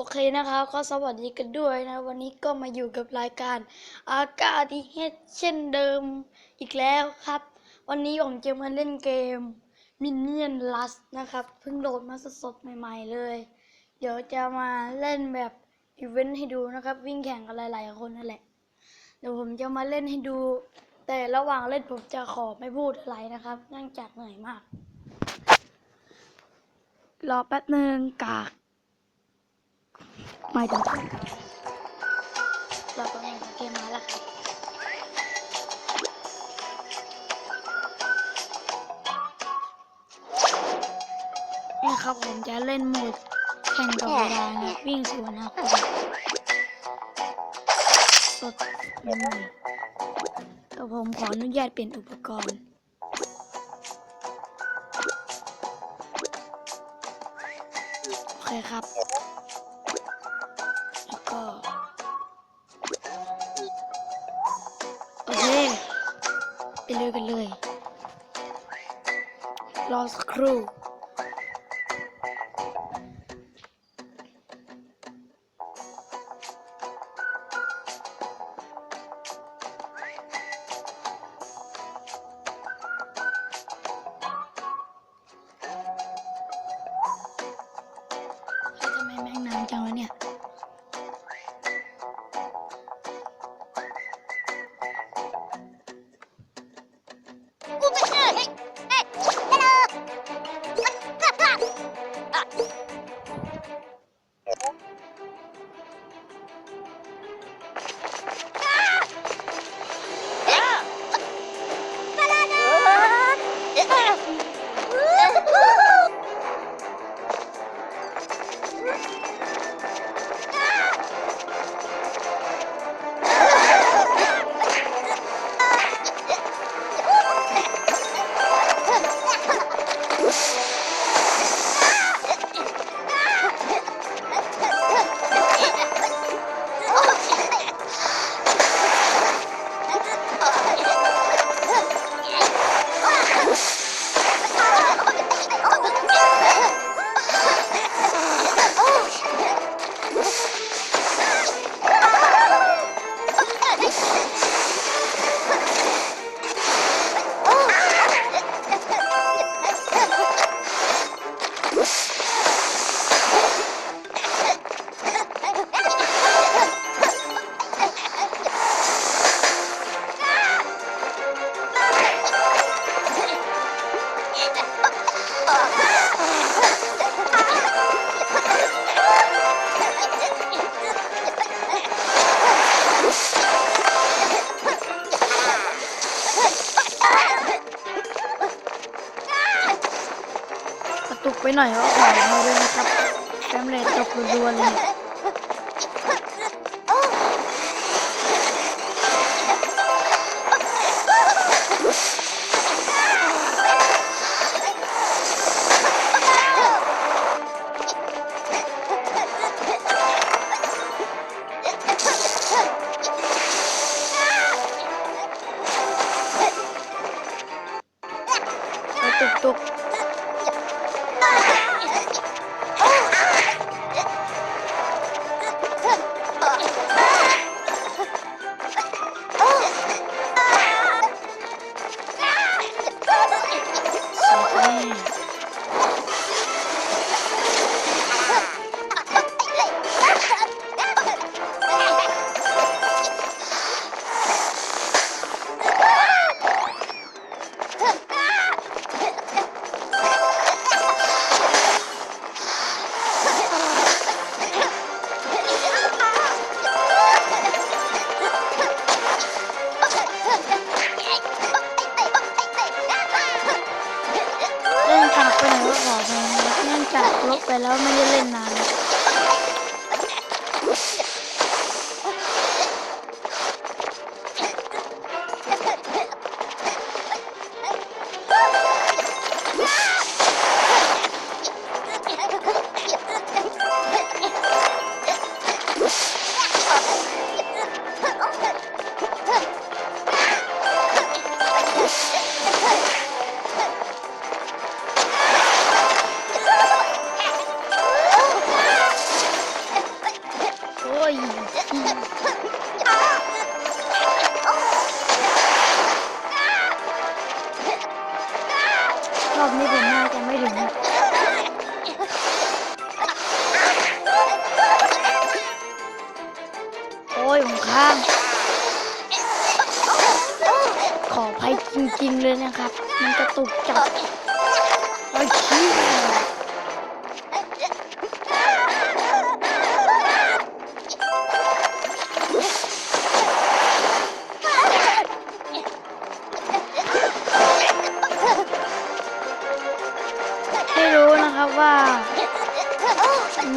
โอเคนะครับก็สวัสดีกันด้วยนะ วันนี้ก็มาอยู่กับรายการ อากาดีเฮดเช่นเดิมอีกแล้วครับ วันนี้ผมจะมาเล่นเกม Minion Lust นะครับ เพิ่งโหลดมาสดๆใหม่ ๆ เลย เดี๋ยวจะมาเล่นแบบอีเวนต์ให้ดูนะครับ วิ่งแข่งกันหลายๆคนนั่นแหละเดี๋ยวผมจะมาเล่นให้ดู แต่ระหว่างเล่นผมจะขอไม่พูดอะไรนะครับเนื่องจากเหนื่อยมาก รอแป๊บนึงกาก ไม่ต้องเราก็แม่งเกมมาแล้วครับนี่ครับผมจะเล่นโหมดแข่งกับเวลานะวิ่งสวนนะคุณสดใหม่แต่ผมขออนุญาตเปลี่ยนอุปกรณ์โอเคครับ กันเลย รอสักครู่ ก ตุกไปหน่อยก็ขอโทษด้วยนะครับแฟมเลตตกรัวๆเลย ไปแล้วไม่ได้เล่นนาน อ้รอบนี้ผมน่าต่ไม่ถึงนโอ้ยผมข้างขออภัยจริงๆเลยนะครับ มันกระตุกจับโอ้ยชี้